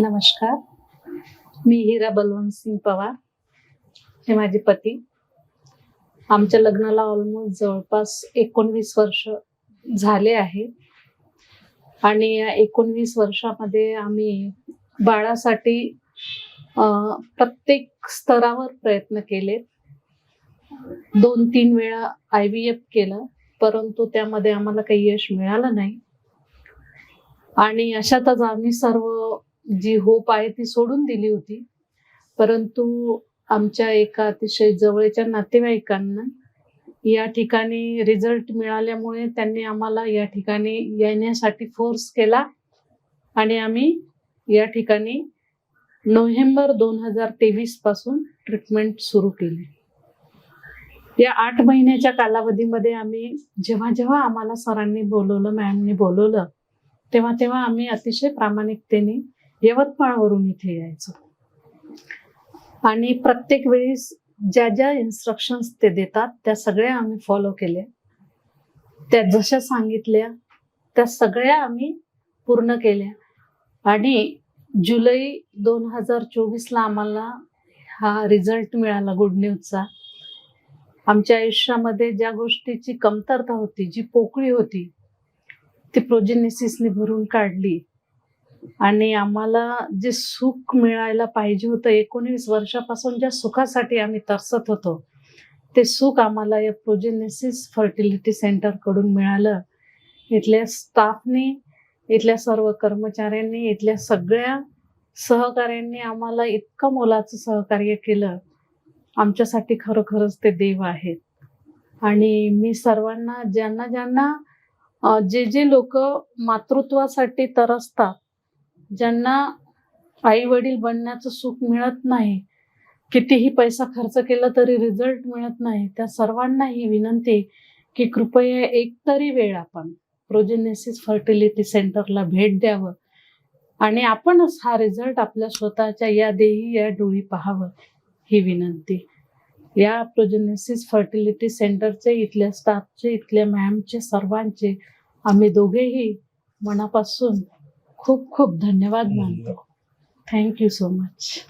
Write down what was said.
नमस्कार. मी हिरा बलवंत सिंग पवार. हे माझे पती. आमच्या लग्नाला ऑलमोस्ट जवळपास एकोणवीस वर्ष झाले आहे. आणि या एकोणवीस वर्षामध्ये आम्ही बाळासाठी प्रत्येक स्तरावर प्रयत्न केले. दोन तीन वेळा आय व्ही एफ केलं परंतु त्यामध्ये आम्हाला काही यश मिळालं नाही. आणि अशातच आम्ही सर्व जी होप आहे ती सोडून दिली होती. परंतु आमच्या एका अतिशय जवळच्या नातेवाईकांना या ठिकाणी रिझल्ट मिळाल्यामुळे त्यांनी आम्हाला या ठिकाणी येण्यासाठी फोर्स केला आणि आम्ही या ठिकाणी नोव्हेंबर दोन हजार तेवीसपासून ट्रीटमेंट सुरू केली. या आठ महिन्याच्या कालावधीमध्ये आम्ही जेव्हा जेव्हा आम्हाला सरांनी बोलवलं मॅमनी बोलवलं तेव्हा तेव्हा आम्ही अतिशय प्रामाणिकतेने यवतमाळवरून इथे यायचो. आणि प्रत्येक वेळेस ज्या ज्या इन्स्ट्रक्शन्स ते देतात त्या सगळ्या आम्ही फॉलो केल्या. त्या जशा सांगितल्या त्या सगळ्या आम्ही पूर्ण केल्या. आणि जुलै दोन हजार चोवीसला आम्हाला हा रिझल्ट मिळाला गुड न्यूजचा आमच्या आयुष्यामध्ये ज्या गोष्टीची कमतरता होती जी पोकळी होती ती प्रोजेनेसिसने भरून काढली. आणि आम्हाला जे सुख मिळायला पाहिजे होतं एकोणीस वर्षापासून ज्या सुखासाठी आम्ही तरसत होतो ते सुख आम्हाला या प्रोजेनेसिस फर्टिलिटी सेंटरकडून मिळालं. इथल्या स्टाफनी इथल्या सर्व कर्मचाऱ्यांनी इथल्या सगळ्या सहकाऱ्यांनी आम्हाला इतकं मोलाचं सहकार्य केलं. आमच्यासाठी खरोखरच ते देव आहेत. आणि मी सर्वांना ज्यांना ज्यांना जे जे लोक मातृत्वासाठी तरसतात ज्यांना आई वडील बनण्याचं सुख मिळत नाही कितीही पैसा खर्च केला तरी रिझल्ट मिळत नाही त्या सर्वांना ही विनंती की कृपया एक तरी वेळ आपण प्रोजेनेसिस फर्टिलिटी सेंटरला भेट द्यावं आणि आपणच हा रिझल्ट आपल्या स्वतःच्या या देही या डोळी पाहावं ही विनंती या प्रोजेनेसिस फर्टिलिटी सेंटरचे इथल्या स्टाफचे इथल्या मॅमचे सर्वांचे आम्ही दोघेही मनापासून खूप खूप धन्यवाद मानतो. Thank you so much